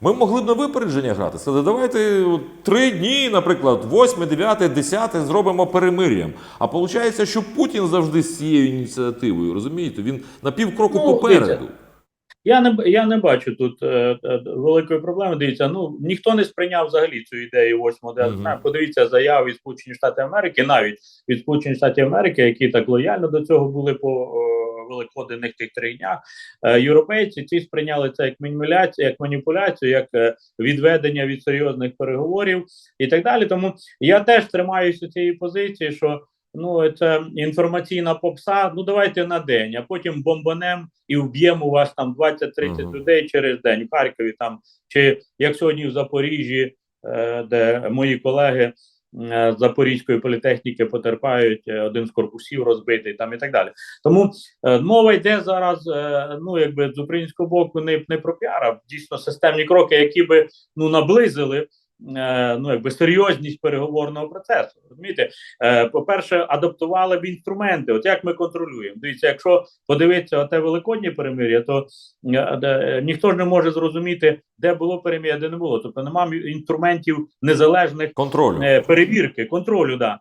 Ми могли б на випередження грати. Сказати, давайте три дні, наприклад, 8, 9, 10 зробимо перемир'ям. А виходить, що Путін завжди з цією ініціативою, розумієте? Він на півкроку Ну, попереду. Я не я не бачу тут е, е, великої проблеми. Дивіться, ну ніхто не сприйняв взагалі цю ідею 8 9 Мгм. Подивіться заяви від Сполучених Штатів Америки, навіть від Сполучених Штатів Америки, які так лояльно до цього були по е, великодних тих три днях. Е, європейці ці сприйняли це як маніпуляцію, як маніпуляцію, як е, відведення від серйозних переговорів і так далі. Тому я теж тримаюся цієї позиції, що. Ну, це інформаційна попса. Ну давайте на день, а потім бомбанем і вб'ємо у вас там 20-30 Мгм. людей через день в Харкові. Там чи як сьогодні в Запоріжжі, е, де мої колеги Запорізької політехніки потерпають, е, один з корпусів розбитий, там і так далі. Тому е, мова йде зараз. е, ну якби з українського боку не, не про піара, дійсно системні кроки, які би ну наблизили. Е, Ну, якби серйозність переговорного процесу. Розумієте, Е, по-перше, адаптували б інструменти. От як ми контролюємо? Дивіться, якщо подивитися те великоднє перемир'я, то е, ніхто ж не може зрозуміти, де було перемир'я, де не було. Тобто немає інструментів незалежних Контролю. перевірки, контролю. Да.